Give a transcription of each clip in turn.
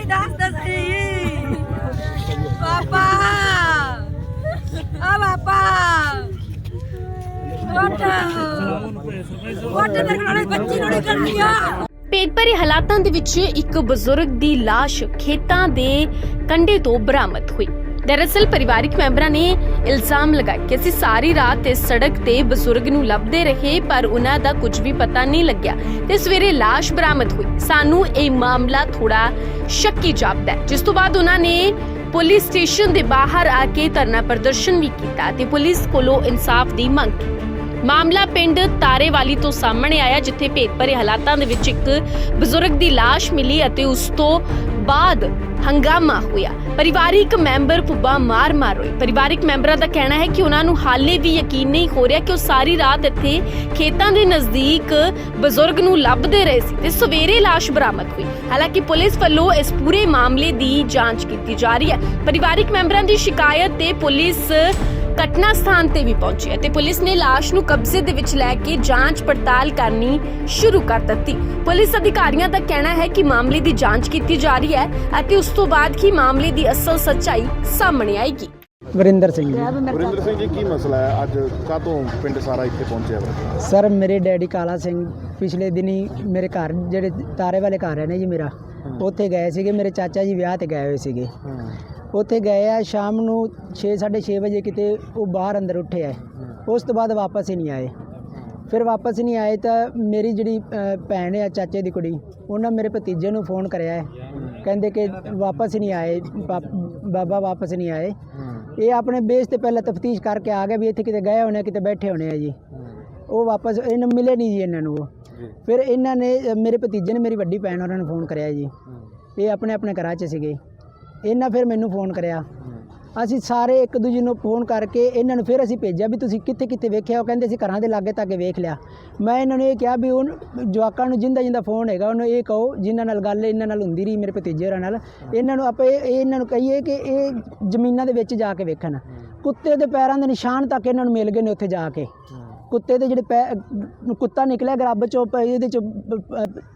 ਮੇਰੀ ਦੱਸ ਸਹੀ ਪਾਪਾ। ਆ ਪਾਪਾ। ਉੱਠ। ਉੱਠ, ਤੇਰੇ ਬੱਚੀ ਨੂੰ ਨਹੀਂ ਕਰਨੀਆ ਭੇਦ ਭਰੇ ਹਾਲਾਤਾਂ ਦੇ ਵਿੱਚ ਇੱਕ ਬਜ਼ੁਰਗ ਦੀ ਲਾਸ਼ ਖੇਤਾਂ ਦੇ ਕੰਢੇ ਤੋਂ ਬਰਾਮਦ ਹੋਈ। ਦਰਅਸਲ ਪਰਿਵਾਰਿਕ ਮੈਂਬਰਾਂ ਨੇ ਇਲਜ਼ਾਮ ਲਗਾਇਆ ਕਿ ਅਸੀਂ ਸਾਰੀ ਰਾਤ ਇਸ ਸੜਕ ਤੇ ਬਜ਼ੁਰਗ ਨੂੰ ਲੱਭਦੇ ਰਹੇ, ਪਰ ਉਹਨਾਂ ਦਾ ਕੁਝ ਵੀ ਪਤਾ ਨਹੀਂ ਲੱਗਿਆ ਤੇ ਸਵੇਰੇ ਲਾਸ਼ ਬਰਾਮਦ ਹੋਈ। ਸਾਨੂੰ ਇਹ ਮਾਮਲਾ ਥੋੜਾ ਸ਼ੱਕੀ ਜਾਪਦਾ ਹੈ। ਜਿਸ ਤੋਂ ਬਾਅਦ ਉਹਨਾਂ ਨੇ ਪੁਲਿਸ ਸਟੇਸ਼ਨ ਦੇ ਬਾਹਰ ਆ ਕੇ ਧਰਨਾ ਪ੍ਰਦਰਸ਼ਨ ਵੀ ਕੀਤਾ ਤੇ ਪੁਲਿਸ ਕੋਲੋਂ ਇਨਸਾਫ ਦੀ ਮੰਗ ਕੀਤੀ। ਮਾਮਲਾ ਪਿੰਡ ਤਾਰੇਵਾਲੀ ਤੋਂ ਸਾਹਮਣੇ ਆਇਆ, ਜਿੱਥੇ ਭੇਦ ਭਰੇ ਹਾਲਾਤਾਂ ਦੇ ਵਿੱਚ ਇੱਕ ਬਜ਼ੁਰਗ ਦੀ ਲਾਸ਼ ਮਿਲੀ ਅਤੇ ਉਸ ਤੋਂ ਬਾਅਦ ਹੰਗਾਮਾ ਹੋਇਆ। ਪਰਿਵਾਰਿਕ ਮੈਂਬਰ ਪੁੱਬਾ ਮਾਰ ਮਾਰ ਹੋਏ। ਪਰਿਵਾਰਿਕ ਮੈਂਬਰਾਂ ਦਾ ਕਹਿਣਾ ਹੈ ਕਿ ਉਹਨਾਂ ਨੂੰ ਹਾਲੇ ਵੀ ਯਕੀਨ ਨਹੀਂ ਹੋ ਰਿਹਾ ਕਿ ਉਹ ਸਾਰੀ ਰਾਤ ਇੱਥੇ ਖੇਤਾਂ ਦੇ ਨਜ਼ਦੀਕ ਬਜ਼ੁਰਗ ਨੂੰ ਲੱਭਦੇ ਰਹੇ ਸੀ ਤੇ ਸਵੇਰੇ ਲਾਸ਼ ਬਰਾਮਦ ਹੋਈ। ਹਾਲਾਂਕਿ ਪੁਲਿਸ ਵੱਲੋਂ ਇਸ ਪੂਰੇ ਮਾਮਲੇ ਦੀ ਜਾਂਚ ਕੀਤੀ ਜਾ ਰਹੀ ਹੈ। ਪਰਿਵਾਰਿਕ ਮੈਂਬਰਾਂ ਦੀ ਸ਼ਿਕਾਇਤ ਤੇ ਪੁਲਿਸ ਘਟਨਾ ਸਥਾਨ ਤੇ ਵੀ ਪਹੁੰਚੀ ਅਤੇ ਪੁਲਿਸ ਨੇ ਲਾਸ਼ ਨੂੰ ਕਬਜ਼ੇ ਦੇ ਵਿੱਚ ਲੈ ਕੇ ਜਾਂਚ ਪੜਤਾਲ ਕਰਨੀ ਸ਼ੁਰੂ ਕਰ ਦਿੱਤੀ। ਪੁਲਿਸ ਅਧਿਕਾਰੀਆਂ ਦਾ ਕਹਿਣਾ ਹੈ ਕਿ ਮਾਮਲੇ ਦੀ ਜਾਂਚ ਕੀਤੀ ਜਾ ਰਹੀ ਹੈ ਅਤੇ ਉਸ ਤੋਂ ਬਾਅਦ ਹੀ ਮਾਮਲੇ ਦੀ ਅਸਲ ਸੱਚਾਈ ਸਾਹਮਣੇ ਆਏਗੀ। ਵਰਿੰਦਰ ਸਿੰਘ ਜੀ। ਵਰਿੰਦਰ ਸਿੰਘ ਜੀ ਕੀ ਮਸਲਾ ਹੈ? ਅੱਜ ਕਾਹਤੋਂ ਪਿੰਡ ਸਾਰਾ ਇੱਥੇ ਪਹੁੰਚਿਆ ਵਾ? ਸਰ ਮੇਰੇ ਡੈਡੀ ਕਾਲਾ ਸਿੰਘ ਪਿਛਲੇ ਦਿਨੀ ਮੇਰੇ ਘਰ ਜਿਹੜੇ ਤਾਰੇ ਵਾਲੇ ਘਰ ਹੈ ਨੇ ਜੀ ਮੇਰਾ ਉੱਥੇ ਗਏ ਸੀਗੇ ਮੇਰੇ ਚਾਚਾ ਜੀ ਵਿਆਹ ਤੇ ਗਏ ਹੋਏ ਸੀਗੇ। ਉੱਥੇ ਗਏ ਆ ਸ਼ਾਮ ਨੂੰ 6:30 ਵਜੇ ਕਿਤੇ ਉਹ ਬਾਹਰ ਅੰਦਰ ਉੱਠੇ ਆ। ਉਸ ਤੋਂ ਬਾਅਦ ਵਾਪਸ ਹੀ ਨਹੀਂ ਆਏ। ਫਿਰ ਵਾਪਸ ਨਹੀਂ ਆਏ ਤਾਂ ਮੇਰੀ ਜਿਹੜੀ ਭੈਣ ਹੈ ਚਾਚੇ ਦੀ ਕੁੜੀ ਉਹਨਾਂ ਮੇਰੇ ਭਤੀਜੇ ਨੂੰ ਫੋਨ ਕਰਿਆ ਹੈ। ਕਹਿੰਦੇ ਕਿ ਵਾਪਸ ਨਹੀਂ ਆਏ ਬਾਬਾ ਵਾਪਸ ਨਹੀਂ ਆਏ। ਇਹ ਆਪਣੇ ਬੇਸ ਤੇ ਪਹਿਲਾਂ ਤਫਤੀਸ਼ ਕਰਕੇ ਆ ਗਏ ਵੀ ਇੱਥੇ ਕਿਤੇ ਗਏ ਹੋਣੇ ਕਿਤੇ ਬੈਠੇ ਹੋਣੇ ਆ ਜੀ। ਉਹ ਵਾਪਸ ਇਹਨਾਂ ਮਿਲੇ ਨਹੀਂ ਜੀ ਇਹਨਾਂ ਨੂੰ ਉਹ। ਫਿਰ ਇਹਨਾਂ ਨੇ ਮੇਰੇ ਭਤੀਜੇ ਨੇ ਮੇਰੀ ਵੱਡੀ ਭੈਣ ਉਹਨਾਂ ਨੂੰ ਫੋਨ ਕਰਿਆ ਜੀ। ਇਹ ਆਪਣੇ ਆਪਣੇ ਘਰਾਂ 'ਚ ਸੀਗੇ। ਇਹਨਾਂ ਫਿਰ ਮੈਨੂੰ ਫੋਨ ਕਰਿਆ। ਅਸੀਂ ਸਾਰੇ ਇੱਕ ਦੂਜੇ ਨੂੰ ਫੋਨ ਕਰਕੇ ਇਹਨਾਂ ਨੂੰ ਫਿਰ ਅਸੀਂ ਭੇਜਿਆ ਵੀ ਤੁਸੀਂ ਕਿੱਥੇ ਕਿੱਥੇ ਵੇਖਿਆ। ਉਹ ਕਹਿੰਦੇ ਅਸੀਂ ਘਰਾਂ ਦੇ ਲਾਗੇ ਤੱਕ ਵੇਖ ਲਿਆ। ਮੈਂ ਇਹਨਾਂ ਨੂੰ ਇਹ ਕਿਹਾ ਵੀ ਉਹ ਜਵਾਕਾਂ ਨੂੰ ਜਿੰਦਾ ਜਿੰਦਾ ਫੋਨ ਹੈਗਾ, ਉਹਨੂੰ ਇਹ ਕਹੋ, ਜਿਨ੍ਹਾਂ ਨਾਲ ਗੱਲ ਇਹਨਾਂ ਨਾਲ ਹੁੰਦੀ ਰਹੀ, ਮੇਰੇ ਭਤੀਜੇ ਹੋਰਾਂ ਨਾਲ। ਇਹਨਾਂ ਨੂੰ ਆਪਾਂ ਇਹ ਇਹਨਾਂ ਨੂੰ ਕਹੀਏ ਕਿ ਇਹ ਜ਼ਮੀਨਾਂ ਦੇ ਵਿੱਚ ਜਾ ਕੇ ਵੇਖਣ। ਕੁੱਤੇ ਦੇ ਪੈਰਾਂ ਦੇ ਨਿਸ਼ਾਨ ਤੱਕ ਇਹਨਾਂ ਨੂੰ ਮਿਲ ਗਏ ਨੇ ਉੱਥੇ ਜਾ ਕੇ। ਕੁੱਤੇ ਦੇ ਜਿਹੜੇ ਪੈ ਕੁੱਤਾ ਨਿਕਲਿਆ ਗਰੱਬ ਚੋਂ ਇਹਦੇ ਚ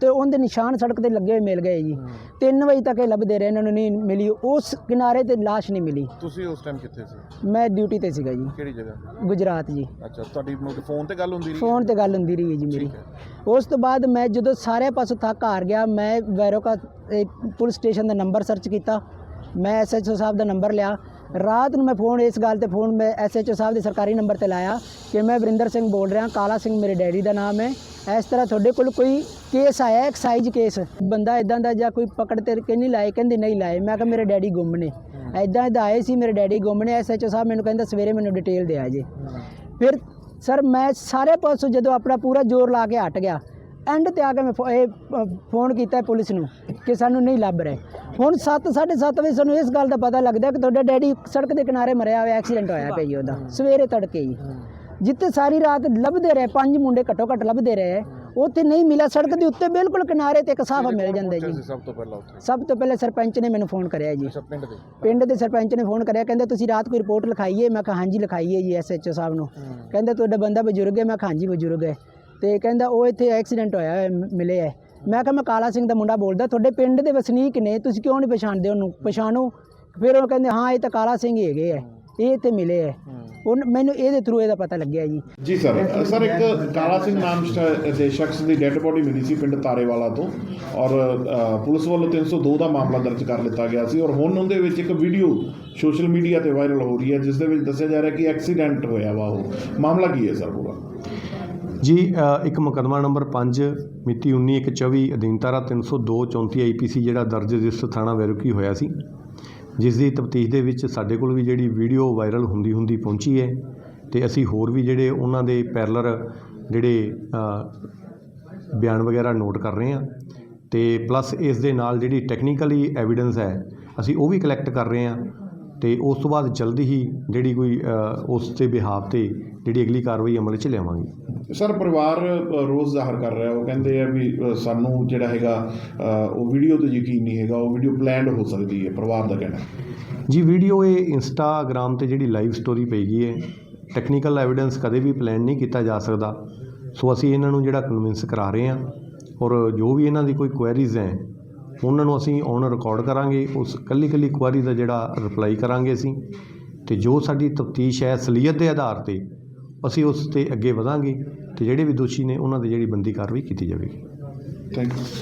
ਤੇ ਉਹਦੇ ਨਿਸ਼ਾਨ ਸੜਕ ਤੇ ਲੱਗੇ ਹੋਏ ਮਿਲ ਗਏ ਜੀ। 3 ਵਜੇ ਤੱਕ ਇਹ ਲੱਭਦੇ ਰਹੇ ਇਹਨਾਂ ਨੂੰ ਨਹੀਂ ਮਿਲੀ। ਉਸ ਕਿਨਾਰੇ ਤੇ ਲਾਸ਼ ਨਹੀਂ ਮਿਲੀ। ਤੁਸੀਂ ਉਸ ਟਾਈਮ ਕਿੱਥੇ ਸੀ? ਮੈਂ ਡਿਊਟੀ ਤੇ ਸੀਗਾ ਜੀ। ਕਿਹੜੀ ਜਗ੍ਹਾ? ਗੁਜਰਾਤ ਜੀ। ਅੱਛਾ ਤੁਹਾਡੀ ਫੋਨ ਤੇ ਗੱਲ ਹੁੰਦੀ ਰਹੀ ਫੋਨ ਤੇ ਗੱਲ ਹੁੰਦੀ ਰਹੀ ਹੈ ਜੀ ਮੇਰੀ। ਉਸ ਤੋਂ ਬਾਅਦ ਮੈਂ ਜਦੋਂ ਸਾਰੇ ਪਾਸੋਂ ਥੱਕ ਹਾਰ ਗਿਆ ਮੈਂ ਵੈਰੋਕਾ ਪੁਲਿਸ ਸਟੇਸ਼ਨ ਦਾ ਨੰਬਰ ਸਰਚ ਕੀਤਾ। ਮੈਂ ਐਸਐਚਓ ਸਾਹਿਬ ਦਾ ਨੰਬਰ ਲਿਆ। ਰਾਤ ਨੂੰ ਮੈਂ ਫੋਨ ਇਸ ਗੱਲ ਤੇ ਫੋਨ ਮੈਂ ਐਸਐਚਓ ਸਾਹਿਬ ਦੇ ਸਰਕਾਰੀ ਨੰਬਰ ਤੇ ਲਾਇਆ ਕਿ ਮੈਂ ਵਰਿੰਦਰ ਸਿੰਘ ਬੋਲ ਰਿਹਾ, ਕਾਲਾ ਸਿੰਘ ਮੇਰੇ ਡੈਡੀ ਦਾ ਨਾਮ ਹੈ। ਇਸ ਤਰ੍ਹਾਂ ਤੁਹਾਡੇ ਕੋਲ ਕੋਈ ਕੇਸ ਆਇਆ ਐਕਸਾਈਜ਼ ਕੇਸ ਬੰਦਾ ਇਦਾਂ ਦਾ ਜਾਂ ਕੋਈ ਪਕੜ ਤੇ ਕਿ ਨਹੀਂ ਲਾਏ, ਕਹਿੰਦੇ ਨਹੀਂ ਲਾਏ। ਮੈਂ ਕਿਹਾ, ਮੇਰੇ ਡੈਡੀ ਗੁੰਮ ਨੇ। ਇਦਾਂ ਇਦਾਂ ਆਏ ਸੀ, ਮੇਰੇ ਡੈਡੀ ਗੁੰਮ ਨੇ। ਐਸਐਚਓ ਸਾਹਿਬ ਮੈਨੂੰ ਕਹਿੰਦਾ, ਸਵੇਰੇ ਮੈਨੂੰ ਡਿਟੇਲ ਦਿਆ ਜੇ। ਫਿਰ ਸਰ, ਮੈਂ ਸਾਰੇ ਪਾਸੋਂ ਜਦੋਂ ਆਪਣਾ ਪੂਰਾ ਜ਼ੋਰ ਲਾ ਕੇ ਹਟ ਗਿਆ ਐਂਡ ਤੇ ਆ ਕੇ ਮੈਂ ਫੋ- ਇਹ ਅ, ਫੋਨ ਕੀਤਾ ਪੁਲਿਸ ਨੂੰ ਕਿ ਸਾਨੂੰ ਨਹੀਂ ਲੱਭ ਰਹੇ। ਹੁਣ 7 7:30 ਵਜੇ ਸਾਨੂੰ ਇਸ ਗੱਲ ਦਾ ਪਤਾ ਲੱਗਦਾ ਕਿ ਤੁਹਾਡਾ ਡੈਡੀ ਸੜਕ ਦੇ ਕਿਨਾਰੇ ਮਰਿਆ ਹੋਇਆ ਐਕਸੀਡੈਂਟ ਹੋਇਆ ਪਿਆ ਜੀ ਉਹਦਾ। ਸਵੇਰੇ ਤੜਕੇ ਹੀ। ਜਿੱਥੇ ਸਾਰੀ ਰਾਤ ਲੱਭਦੇ ਰਹੇ ਪੰਜ ਮੁੰਡੇ ਘੱਟੋ ਘੱਟ ਲੱਭਦੇ ਰਹੇ ਉੱਥੇ ਨਹੀਂ ਮਿਲਿਆ। ਸੜਕ ਦੇ ਉੱਤੇ ਬਿਲਕੁਲ ਕਿਨਾਰੇ ਤੇ ਇੱਕ ਸਾਫਾ ਮਿਲ ਜਾਂਦਾ ਜੀ। ਸਭ ਤੋਂ ਪਹਿਲਾਂ ਉੱਥੇ। ਸਭ ਤੋਂ ਪਹਿਲੇ ਸਰਪੰਚ ਨੇ ਮੈਨੂੰ ਫੋਨ ਕਰਿਆ ਜੀ। ਪਿੰਡ ਦੇ। ਪਿੰਡ ਦੇ ਸਰਪੰਚ ਨੇ ਫੋਨ ਕਰਿਆ ਕਹਿੰਦੇ ਤੁਸੀਂ ਰਾਤ ਕੋਈ ਰਿਪੋਰਟ ਲਿਖਾਈਏ? ਮੈਂ ਕਿਹਾ ਹਾਂਜੀ ਲਿਖਾਈਏ ਜੀ ਐਸਐਚਓ ਸਾਹਿਬ ਨੂੰ। ਕਹਿੰਦੇ ਤੁਹਾਡਾ ਬੰਦਾ ਬਜ਼ੁਰਗ ਹੈ ਮੈਂ ਕਿਹਾ ਹਾਂਜੀ ਬਜ਼ੁਰਗ ਹੈ। ਤੇ ਕਹਿੰਦਾ ਉਹ ਇੱਥੇ ਐਕਸੀਡੈਂਟ ਹੋਇਆ ਹੈ ਮਿਲੇ ਹੈ ਮੈਂ ਕਿਹਾ ਮੈਂ ਕਾਲਾ ਸਿੰਘ ਦਾ ਮੁੰਡਾ ਬੋਲਦਾ ਤੁਹਾਡੇ ਪਿੰਡ ਦੇ ਵਸਨੀਕ ਨੇ ਤੁਸੀਂ ਕਿਉਂ ਨਹੀਂ ਪਛਾਣਦੇ ਉਹਨੂੰ? ਪਛਾਣੋ। ਫਿਰ ਉਹ ਕਹਿੰਦੇ ਹਾਂ ਇਹ ਤਾਂ ਕਾਲਾ ਸਿੰਘ ਹੀ ਹੈਗੇ ਹੈ ਇਹ ਇੱਥੇ ਮਿਲੇ ਹੈ ਉਹ ਮੈਨੂੰ ਇਹਦੇ ਥਰੂ ਇਹਦਾ ਪਤਾ ਲੱਗਿਆ ਜੀ। ਜੀ ਸਰ ਸਰ ਇੱਕ ਕਾਲਾ ਸਿੰਘ ਨਾਮ ਸ਼- ਦੇ ਸ਼ਖਸ ਦੀ ਡੈੱਡ ਬੋਡੀ ਮਿਲੀ ਸੀ ਪਿੰਡ ਤਾਰੇਵਾਲਾ ਤੋਂ। ਔਰ ਅ, ਪੁਲਿਸ ਵੱਲੋਂ 302 ਦਾ ਮਾਮਲਾ ਦਰਜ ਕਰ ਲਿੱਤਾ ਗਿਆ ਸੀ। ਔਰ ਹੁਣ ਉਹਦੇ ਵਿੱਚ ਇੱਕ ਵੀਡੀਓ ਸੋਸ਼ਲ ਮੀਡੀਆ ਤੇ ਵਾਇਰਲ ਹੋ ਰਹੀ ਹੈ ਜਿਸ ਦੇ ਵਿੱਚ ਦੱਸਿਆ ਜਾ ਰਿਹਾ ਕਿ ਐਕਸੀਡੈਂਟ ਹੋਇਆ ਵਾ ਉਹ। ਮਾਮਲਾ ਕੀ ਹੈ ਸਰ ਪੂਰਾ? ਜੀ ਇੱਕ ਮੁਕੱਦਮਾ ਨੰਬਰ 5 ਮਿਤੀ 19/1/24 ਅਧੀਨ ਧਾਰਾ 302 34 ਆਈਪੀਸੀ ਜਿਹੜਾ ਦਰਜ ਰਜਿਸਟਰ ਥਾਣਾ ਵੈਰੋਕੀ ਹੋਇਆ ਸੀ ਜਿਸ ਦੀ ਤਫਤੀਸ਼ ਦੇ ਵਿੱਚ ਸਾਡੇ ਕੋਲ ਵੀ ਜਿਹੜੀ ਵੀਡੀਓ ਵਾਇਰਲ ਹੁੰਦੀ ਹੁੰਦੀ ਪਹੁੰਚੀ ਹੈ ਤੇ ਅਸੀਂ ਹੋਰ ਵੀ ਜਿਹੜੇ ਉਹਨਾਂ ਦੇ ਪੈਰਲਰ ਜਿਹੜੇ ਬਿਆਨ ਵਗੈਰਾ ਨੋਟ ਕਰ ਰਹੇ ਹਾਂ ਤੇ ਪਲੱਸ ਇਸ ਦੇ ਨਾਲ ਜਿਹੜੀ ਟੈਕਨੀਕਲੀ ਐਵੀਡੈਂਸ ਹੈ, ਅਸੀਂ ਉਹ ਵੀ ਕਲੈਕਟ ਕਰ ਰਹੇ ਹਾਂ ਤੇ ਉਸ ਤੋਂ ਬਾਅਦ ਜਲਦੀ ਹੀ ਜਿਹੜੀ ਕੋਈ ਉਸ ਦੇ ਬਿਹਾਫ ਤੇ ਜਿਹੜੀ ਅਗਲੀ ਕਾਰਵਾਈ ਅਮਲ 'ਚ ਲਿਆਵਾਂਗੇ। ਸਰ ਪਰਿਵਾਰ ਰੋਜ਼ ਜ਼ਾਹਰ ਕਰ ਰਿਹਾ। ਉਹ ਕਹਿੰਦੇ ਆ ਵੀ ਸਾਨੂੰ ਜਿਹੜਾ ਹੈਗਾ ਉਹ ਵੀਡੀਓ ਤੇ ਯਕੀਨ ਨਹੀਂ ਹੈਗਾ। ਉਹ ਵੀਡੀਓ ਪਲਾਨਡ ਹੋ ਸਕਦੀ ਹੈ ਪਰਿਵਾਰ ਦਾ ਕਹਿਣਾ। ਜੀ ਵੀਡੀਓ ਇਹ ਇੰਸਟਾਗ੍ਰਾਮ ਤੇ ਜਿਹੜੀ ਲਾਈਵ ਸਟੋਰੀ ਪਈ ਗਈ ਹੈ ਟੈਕਨੀਕਲ ਐਵੀਡੈਂਸ ਕਦੇ ਵੀ ਪਲਾਨ ਨਹੀਂ ਕੀਤਾ ਜਾ ਸਕਦਾ। ਸੋ ਅਸੀਂ ਇਹਨਾਂ ਨੂੰ ਜਿਹੜਾ ਕਨਵਿੰਸ ਕਰਾ ਰਹੇ ਹਾਂ ਔਰ ਜੋ ਵੀ ਇਹਨਾਂ ਦੀ ਕੋਈ ਕੁਐਰੀਜ਼ ਹੈ ਉਹਨਾਂ ਨੂੰ ਅਸੀਂ ਔਨ ਰਿਕਾਰਡ ਕਰਾਂਗੇ, ਉਸ ਕੱਲੀ ਕੱਲੀ ਕੁਆਰੀ ਦਾ ਜਿਹੜਾ ਰਿਪਲਾਈ ਕਰਾਂਗੇ ਅਸੀਂ। ਤੇ ਜੋ ਸਾਡੀ ਤਫਤੀਸ਼ ਹੈ ਅਸਲੀਅਤ ਦੇ ਆਧਾਰ ਤੇ, ਅਸੀਂ ਉਸ ਤੇ ਅੱਗੇ ਵਧਾਂਗੇ ਤੇ ਜਿਹੜੇ ਵੀ ਦੋਸ਼ੀ ਨੇ ਉਹਨਾਂ ਦੀ ਜਿਹੜੀ ਬੰਦੀ ਕਾਰਵਾਈ ਕੀਤੀ ਜਾਵੇਗੀ। Thank you